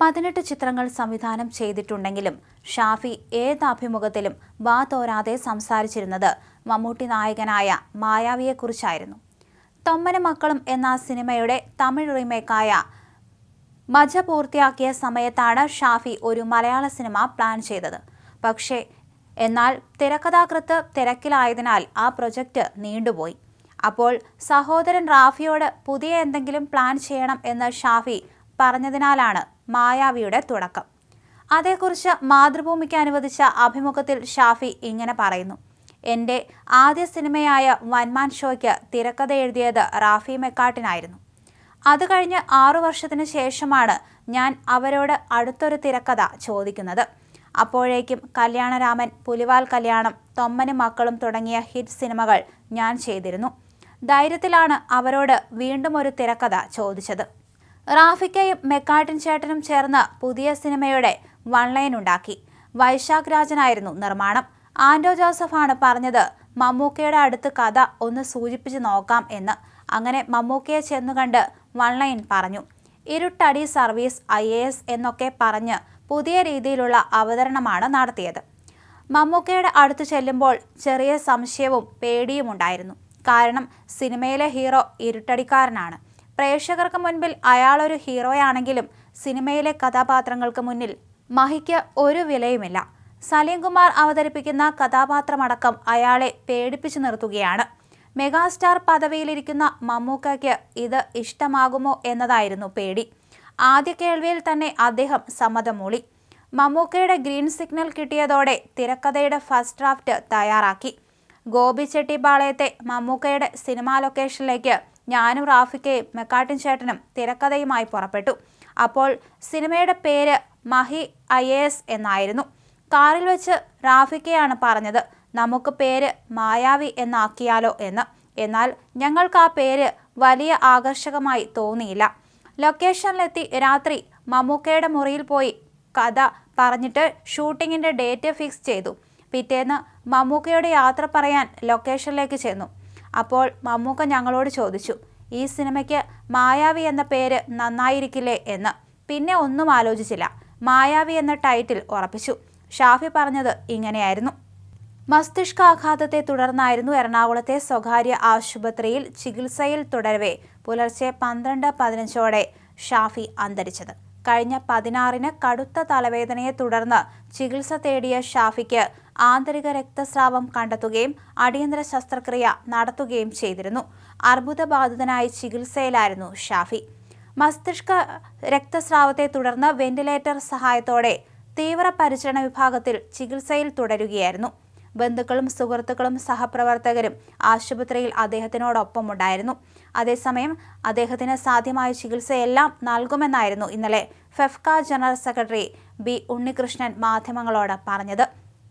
പതിനെട്ട് ചിത്രങ്ങൾ സംവിധാനം ചെയ്തിട്ടുണ്ടെങ്കിലും ഷാഫി ഏതാഭിമുഖത്തിലും വാ തോരാതെ സംസാരിച്ചിരുന്നത് മമ്മൂട്ടി നായകനായ മായാവിയെക്കുറിച്ചായിരുന്നു. തൊമ്മന മക്കളും എന്ന സിനിമയുടെ തമിഴ് റീമേക്കായ മജ പൂർത്തിയാക്കിയ സമയത്താണ് ഷാഫി ഒരു മലയാള സിനിമ പ്ലാൻ ചെയ്തത്. പക്ഷേ എന്നാൽ തിരക്കഥാകൃത്ത് തിരക്കിലായതിനാൽ ആ പ്രൊജക്റ്റ് നീണ്ടുപോയി. അപ്പോൾ സഹോദരൻ റാഫിയോട് പുതിയ എന്തെങ്കിലും പ്ലാൻ ചെയ്യണം എന്ന് ഷാഫി പറഞ്ഞതിനാലാണ് മായാവിയുടെ തുടക്കം. അതേക്കുറിച്ച് മാതൃഭൂമിക്ക് അനുവദിച്ച അഭിമുഖത്തിൽ ഷാഫി ഇങ്ങനെ പറയുന്നു. എന്റെ ആദ്യ സിനിമയായ വൻമാൻ ഷോയ്ക്ക് തിരക്കഥ എഴുതിയത് റാഫി മെക്കാട്ടിനായിരുന്നു. അത് കഴിഞ്ഞ് ആറു വർഷത്തിന് ശേഷമാണ് ഞാൻ അവരോട് അടുത്തൊരു തിരക്കഥ ചോദിക്കുന്നത്. അപ്പോഴേക്കും കല്യാണരാമൻ പുലിവാൽ കല്യാണം തൊമ്മനും മക്കളും തുടങ്ങിയ ഹിറ്റ് സിനിമകൾ ഞാൻ ചെയ്തിരുന്നു. ധൈര്യത്തിലാണ് അവരോട് വീണ്ടും ഒരു തിരക്കഥ ചോദിച്ചത്. റാഫിക്കയും മെക്കാട്ടിൻ ചേട്ടനും ചേർന്ന് പുതിയ സിനിമയുടെ വൺലൈൻ ഉണ്ടാക്കി. വൈശാഖ് രാജനായിരുന്നു നിർമ്മാണം. ആൻഡോ ജോസഫാണ് പറഞ്ഞത് മമ്മൂക്കയുടെ അടുത്ത് കഥ ഒന്ന് സൂചിപ്പിച്ച് നോക്കാം എന്ന്. അങ്ങനെ മമ്മൂക്കയെ ചെന്നുകണ്ട് വൺലൈൻ പറഞ്ഞു. ഇരുട്ടടി സർവീസ് ഐ എന്നൊക്കെ പറഞ്ഞ് പുതിയ രീതിയിലുള്ള അവതരണമാണ് നടത്തിയത്. മമ്മൂക്കയുടെ അടുത്ത് ചെല്ലുമ്പോൾ ചെറിയ സംശയവും പേടിയും ഉണ്ടായിരുന്നു. കാരണം സിനിമയിലെ ഹീറോ ഇരുട്ടടിക്കാരനാണ്. പ്രേക്ഷകർക്ക് മുൻപിൽ അയാളൊരു ഹീറോയാണെങ്കിലും സിനിമയിലെ കഥാപാത്രങ്ങൾക്ക് മുന്നിൽ മഹിക്ക് ഒരു വിലയുമില്ല. സലീംകുമാർ അവതരിപ്പിക്കുന്ന കഥാപാത്രമടക്കം അയാളെ പേടിപ്പിച്ചു നിർത്തുകയാണ്. മെഗാസ്റ്റാർ പദവിയിലിരിക്കുന്ന മമ്മൂക്കയ്ക്ക് ഇത് ഇഷ്ടമാകുമോ എന്നതായിരുന്നു പേടി. ആദ്യ കേൾവിയിൽ തന്നെ അദ്ദേഹം സമ്മതം മൂളി. മമ്മൂക്കയുടെ ഗ്രീൻ സിഗ്നൽ കിട്ടിയതോടെ തിരക്കഥയുടെ ഫസ്റ്റ് ഡ്രാഫ്റ്റ് തയ്യാറാക്കി. ഗോപി ചെട്ടിപ്പാളയത്തെ മമ്മൂക്കയുടെ സിനിമാ ലൊക്കേഷനിലേക്ക് ഞാനും റാഫിക്കയും മെക്കാട്ടിൻ ചേട്ടനും തിരക്കഥയുമായി പുറപ്പെട്ടു. അപ്പോൾ സിനിമയുടെ പേര് മഹി ഐ എന്നായിരുന്നു. കാറിൽ വെച്ച് റാഫിക്കയാണ് പറഞ്ഞത് നമുക്ക് പേര് മായാവി എന്നാക്കിയാലോ എന്ന്. എന്നാൽ ഞങ്ങൾക്ക് ആ പേര് വലിയ ആകർഷകമായി തോന്നിയില്ല. ലൊക്കേഷനിലെത്തി രാത്രി മമ്മൂക്കയുടെ മുറിയിൽ പോയി കഥ പറഞ്ഞിട്ട് ഷൂട്ടിങ്ങിന്റെ ഡേറ്റ് ഫിക്സ് ചെയ്തു. പിറ്റേന്ന് മമ്മൂക്കയുടെ യാത്ര പറയാൻ ലൊക്കേഷനിലേക്ക് ചെന്നു. അപ്പോൾ മമ്മൂക്ക ഞങ്ങളോട് ചോദിച്ചു ഈ സിനിമയ്ക്ക് മായാവി എന്ന പേര് നന്നായിരിക്കില്ലേ? എന്ന്. പിന്നെ ഒന്നും ആലോചിച്ചില്ല. മായാവി എന്ന ടൈറ്റിൽ ഉറപ്പിച്ചു. ഷാഫി പറഞ്ഞത് ഇങ്ങനെയായിരുന്നു. മസ്തിഷ്കാഘാതത്തെ തുടർന്നായിരുന്നു എറണാകുളത്തെ സ്വകാര്യ ആശുപത്രിയിൽ ചികിത്സയിൽ തുടരവേ പുലർച്ചെ പന്ത്രണ്ട് പതിനഞ്ചോടെ ഷാഫി അന്തരിച്ചത്. കഴിഞ്ഞ പതിനാറിന് കടുത്ത തലവേദനയെ തുടർന്ന് ചികിത്സ തേടിയ ഷാഫിക്ക് ആന്തരിക രക്തസ്രാവം കണ്ടെത്തുകയും അടിയന്തര ശസ്ത്രക്രിയ നടത്തുകയും ചെയ്തിരുന്നു. അർബുദബാധിതനായി ചികിത്സയിലായിരുന്നു ഷാഫി. മസ്തിഷ്ക രക്തസ്രാവത്തെ തുടർന്ന് വെന്റിലേറ്റർ സഹായത്തോടെ തീവ്രപരിചരണ വിഭാഗത്തിൽ ചികിത്സയിൽ തുടരുകയായിരുന്നു. ബന്ധുക്കളും സുഹൃത്തുക്കളും സഹപ്രവർത്തകരും ആശുപത്രിയിൽ അദ്ദേഹത്തിനോടൊപ്പമുണ്ടായിരുന്നു. അതേസമയം അദ്ദേഹത്തിന് സാധ്യമായ ചികിത്സയെല്ലാം നൽകുമെന്നായിരുന്നു ഇന്നലെ FEFKA general secretary B Unnikrishnan മാധ്യമങ്ങളോട് പറഞ്ഞത്.